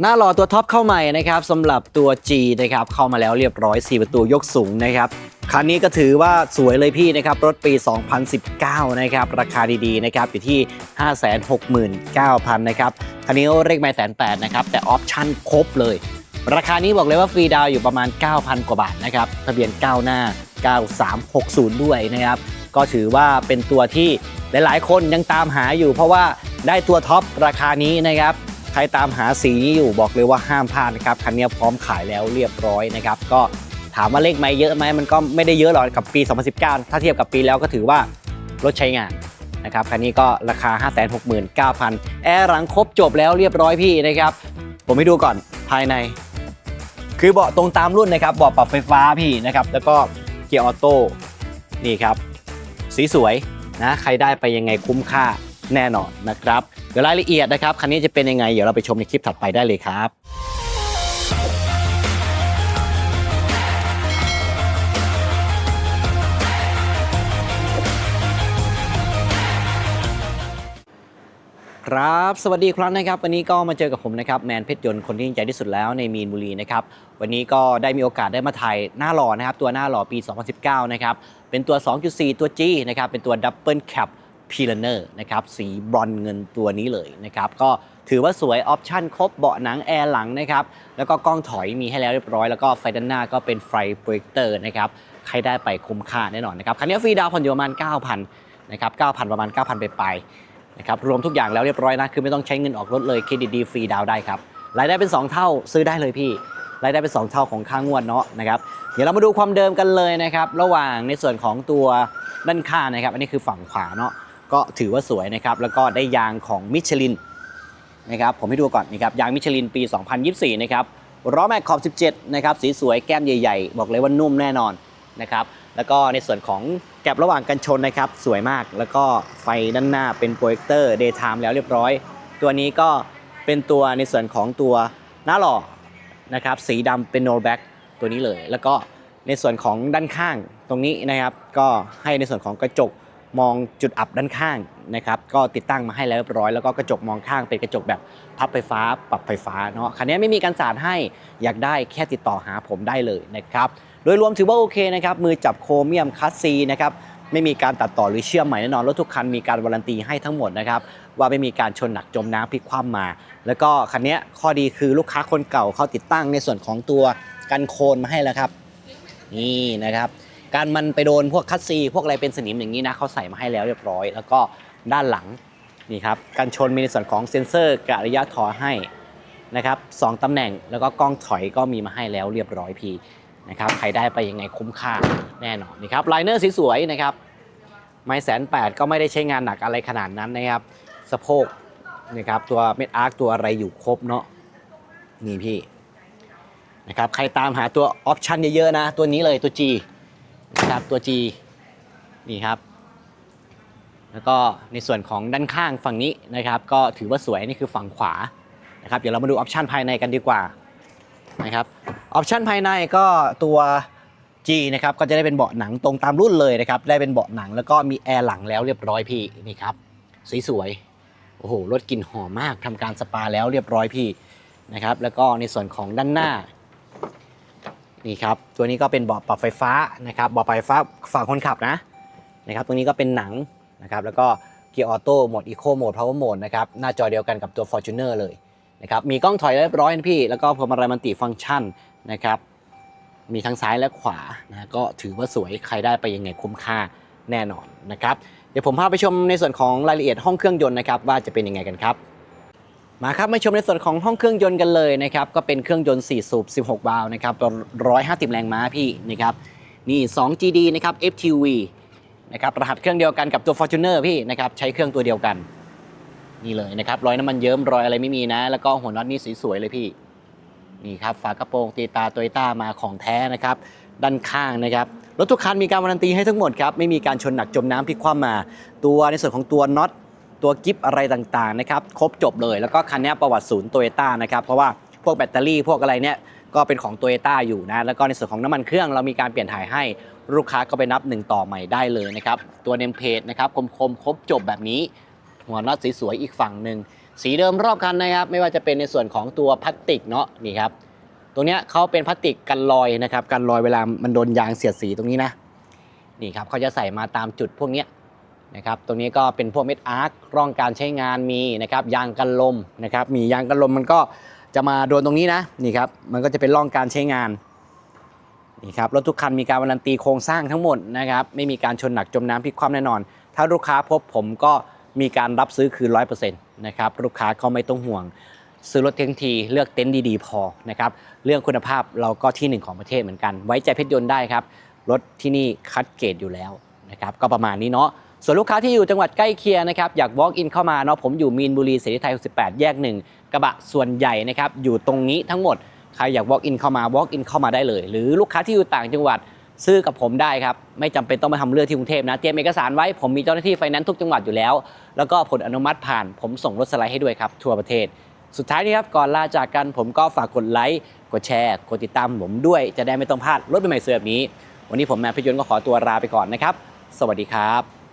หน้ารอตัวท็อปเข้าใหม่นะครับสำหรับตัว G นะครับเข้ามาแล้วเรียบร้อย 4 ประตูยกสูงนะครับคันนี้ก็ถือว่าสวยเลยพี่นะครับรถปี 2019 นะครับราคาดีๆนะครับอยู่ที่ 569,000 นะครับคันนี้เรียกไม่แสนแปดนะครับแต่ออปชั่นครบเลย ราคานี้บอกเลยว่าฟรีดาวอยู่ประมาณ 9,000 กว่าบาทนะครับทะเบียน 9 หน้า 9360 ด้วยนะครับก็ถือว่าเป็นตัวที่หลายๆ คนยังตามหาอยู่ เพราะว่าได้ตัวท็อปราคานี้นะครับ ใครตามหาสีนี้อยู่บอกเลยว่าห้ามพลาดนะครับคันนี้พร้อมขายแล้วเรียบร้อยนะครับ ก็ถามว่าเลขไหมเยอะไหมมันก็ไม่ได้เยอะหรอกกับปี 2019 ถ้าเทียบกับปีแล้วก็ถือว่ารถใช้งานนะครับคันนี้ก็ราคา 569,000 แอร์หลังครบจบแล้วเรียบร้อยพี่นะครับ ผมให้ดูก่อนภายใน คือเบาะตรงตามรุ่นนะครับเบาะปรับไฟฟ้าพี่นะครับแล้วก็เกียร์ออโต้นี่ครับสีสวยนะใครได้ไปยังไงคุ้มค่า แน่นอนนะครับ เดี๋ยวรายละเอียดนะครับ คันนี้จะเป็นยังไง เดี๋ยวเราไปชมในคลิปถัดไปได้เลยครับครับ สวัสดีครับนะครับ วันนี้ก็มาเจอกับผมนะครับแมนเพชรยนต์คนที่ยิ่งใจที่สุดแล้วในมีนบุรีนะครับ วันนี้ก็ได้มีโอกาสได้มาถ่ายหน้าหล่อนะครับ ตัวหน้าหล่อปี 2019 นะครับ เป็นตัว 2.4 ตัว G นะครับ เป็นตัวดับเบิลแคป พีลเนอร์นะครับสีบรอนเงินตัวนี้เลยนะครับก็ถือว่าสวยออปชั่นครบเบาะหนังแอร์หลังนะครับแล้วก็กล้องถอยมีให้แล้วเรียบร้อย แล้วก็ไฟด้านหน้าก็เป็นไฟโปรเจคเตอร์นะครับใครได้ไปคุ้มค่าแน่นอนนะครับคันนี้ฟรีดาวผ่อนอยู่ประมาณ 9,000นะครับ9,000 ประมาณ 9,000 ไปไปนะครับรวมทุกอย่างแล้วเรียบร้อยนะ คือไม่ต้องใช้เงินออกรถเลยเครดิตดีฟรีดาวได้ครับรายได้เป็น 2 เท่าซื้อได้เลยพี่รายได้เป็น 2 เท่าของค่างวดเนาะนะครับเดี๋ยวเรามาดูความเดิมกันเลยนะครับ ระหว่างในส่วนของตัวด้านข้างนะครับ อันนี้คือฝั่งขวาเนาะ ก็ถือว่าสวยนะครับแล้วก็ได้ยางของมิชลินนะครับผมให้ดูก่อนนะครับยางมิชลินปี 2024 นะครับล้อแม็กขอบ 17 นะครับสีสวยแก้มใหญ่ ๆ บอกเลยว่านุ่มแน่นอนนะครับแล้วก็ในส่วนของแก็บระหว่างกันชนนะครับสวยมากแล้วก็ไฟด้านหน้าเป็นโปรเจคเตอร์ daytime แล้วเรียบร้อย ตัวนี้ก็เป็นตัวในส่วนของตัวหน้าหล่อนะครับสีดำเป็น no back ตัวนี้เลย แล้วก็ในส่วนของด้านข้างตรงนี้นะครับ ก็ให้ในส่วนของกระจก มองจุดอับด้านข้างนะครับก็ติดตั้งมาให้แล้วเรียบร้อยแล้วก็กระจกมองข้างเป็นกระจกแบบพับไฟฟ้า ปรับไฟฟ้าเนาะคันนี้ไม่มีการสาดให้อยากได้แค่ติดต่อหาผมได้เลยนะครับโดยรวมถือว่าโอเคนะครับมือจับโครเมียมคัสซีนะครับไม่มีการตัดต่อหรือเชื่อมใหม่แน่นอนรถทุกคันมีการวารันตีให้ทั้งหมดนะครับว่าไม่มีการชนหนักจมน้ำพลิกคว่ำมา แล้วก็คันนี้ข้อดีคือลูกค้าคนเก่าเขาติดตั้งในส่วนของตัวกันโคลนมาให้แล้วครับ นี่นะครับ การมันไปโดนพวกคัสซีพวกอะไรเป็นสนิมอย่างนี้นะเขาใส่มาให้แล้วเรียบร้อย แล้วก็ด้านหลังนี่ครับกันชนมีในส่วนของเซ็นเซอร์กะระยะถอยให้นะครับสองตำแหน่งแล้วก็กล้องถอยก็มีมาให้แล้วเรียบร้อยพีนะครับใครได้ไปยังไงคุ้มค่าแน่นอนนี่ครับไลเนอร์สวยๆนะครับไม่แสนแปดก็ไม่ได้ใช้งานหนักอะไรขนาดนั้นนะครับสะโพกนะครับตัวเม็ดอาร์คตัวอะไรอยู่ครบเนาะนี่พี่นะครับใครตามหาตัวออปชันเยอะๆนะ ตัวนี้เลยตัว G นะครับตัว G นี่ครับ แล้วก็ในส่วนของด้านข้างฝั่งนี้นะครับ ก็ถือว่าสวยนี่คือฝั่งขวานะครับ เดี๋ยวเรามาดูออปชันภายในกันดีกว่านะครับออปชันภายในก็ตัว G นะครับก็จะได้เป็นเบาะหนังตรงตามรุ่นเลยนะครับ ได้เป็นเบาะหนังแล้วก็มีแอร์หลังแล้วเรียบร้อยพี่นี่ครับสีสวยโอ้โหรถกลิ่นหอมมากทำการสปาแล้วเรียบร้อยพี่นะครับ แล้วก็ในส่วนของด้านหน้า นี่ครับตัวนี้ก็เป็นเบาะปรับไฟฟ้านะครับเบาะปรับไฟฟ้าฝั่งคนขับนะนะครับตรงนี้ก็เป็นหนังนะครับแล้วก็เกียร์ออโต้โหมดอีโคโหมดพาวเวอร์โหมดนะครับหน้าจอเดียวกันกับตัว Fortuner เลยนะครับมีกล้องถอยเรียบร้อยนะพี่ แล้วก็พวงมาลัยมันติฟังก์ชันนะครับมีทั้งซ้ายและขวานะก็ถือว่าสวยใครได้ไปยังไงคุ้มค่าแน่นอนนะครับเดี๋ยวผมพาไปชมในส่วนของรายละเอียดห้องเครื่องยนต์นะครับว่าจะเป็นยังไงกันครับ มาครับมาชมในส่วนของห้องเครื่องยนต์กันเลยนะครับก็เป็นเครื่องยนต์ 4 สูบ 16 วาล์วนะครับ150 แรงม้าพี่นะครับนี่ 2 GD นะครับ FTV นะครับรหัสเครื่องเดียวกันกับตัว Fortuner พี่นะครับใช้เครื่องตัวเดียวกัน นี่เลยนะครับรอยน้ำมันเยิ้มรอยอะไรไม่มีนะ แล้วก็หัวน็อตนี่สวยๆเลยพี่นี่ครับฝากระโปรงตีตาโตโยต้ามาของแท้นะครับด้านข้างนะครับรถทุกคันมีการวารันตีให้ทั้งหมดครับไม่มีการชนหนักจมน้ำพลิกคว่ำมา ตัวในส่วนของตัวน็อต ตัวกิฟอะไรต่างๆนะครับครบจบเลย แล้วก็คันนี้ประวัติศูนย์โตโยต้านะครับเพราะว่าพวกแบตเตอรี่พวกอะไรเนี่ยก็เป็นของโตโยต้าอยู่นะแล้วก็ในส่วนของน้ำมันเครื่องเรามีการเปลี่ยนถ่ายให้ลูกค้าก็ไปนับหนึ่งต่อใหม่ได้เลยนะครับตัวเนมเพจนะครับคมๆครบจบแบบนี้ หัวน็อตสวยๆอีกฝั่งหนึ่งสีเดิมรอบคันนะครับ ไม่ว่าจะเป็นในส่วนของตัวพลาสติกเนาะนี่ครับตรงเนี้ยเขาเป็นพลาสติกกันรอยนะครับกันรอยเวลามันโดนยางเสียดสีตรงนี้นะนี่ครับเขาจะใส่มาตามจุดพวกเนี้ย นะครับตรงนี้ก็เป็นพวกเม็ดอาร์คร่องการใช้งานมีนะครับยางกันลมนะครับมียางกันลมมันก็จะมาโดนตรงนี้นะนี่ครับมันก็จะเป็นร่องการใช้งานนี่ครับรถทุกคันมีการวารันตีโครงสร้างทั้งหมดนะครับไม่มีการชนหนักจมน้ำพลิกคว่ำแน่นอน ถ้าลูกค้าพบผมก็มีการรับซื้อคืนร้อยเปอร์เซ็นต์นะครับลูกค้าก็ไม่ต้องห่วง ซื้อรถเทั้งทีเลือกเต็นท์ดีๆ พอนะครับเรื่องคุณภาพเราก็ที่หนึ่งของประเทศเหมือนกัน ไว้ใจเพชรยนต์ได้ครับรถที่นี่คัดเกรดอยู่แล้วนะครับก็ประมาณนี้เนาะ ส่วนลูกค้าที่อยู่จังหวัดใกล้เคียงนะครับอยาก walk in เข้ามาเนาะผมอยู่มีนบุรีเสรีไทย 68 แยกหนึ่งกระบะส่วนใหญ่นะครับอยู่ตรงนี้ทั้งหมดใครอยาก walk in เข้ามา walk in เข้ามาได้เลย หรือลูกค้าที่อยู่ต่างจังหวัดซื้อกับผมได้ครับ ไม่จำเป็นต้องมาทำเรื่องที่กรุงเทพนะเตรียมเอกสารไว้ผมมีเจ้าหน้าที่ไฟแนนซ์ทุกจังหวัดอยู่แล้ว แล้วก็ผลอนุมัติผ่าน ผมส่งรถสไลด์ให้ด้วยครับทั่วประเทศ สุดท้ายนี้ครับก่อนลาจากกันผมก็ฝากกดไลค์กดแชร์กดติดตามผมด้วย จะได้ไม่ต้องพลาดรถใหม่ๆเสือแบบนี้ วันนี้ผมแมนพิยนต์ก็ขอตัวลาไปก่อนนะครับ สวัสดีครับ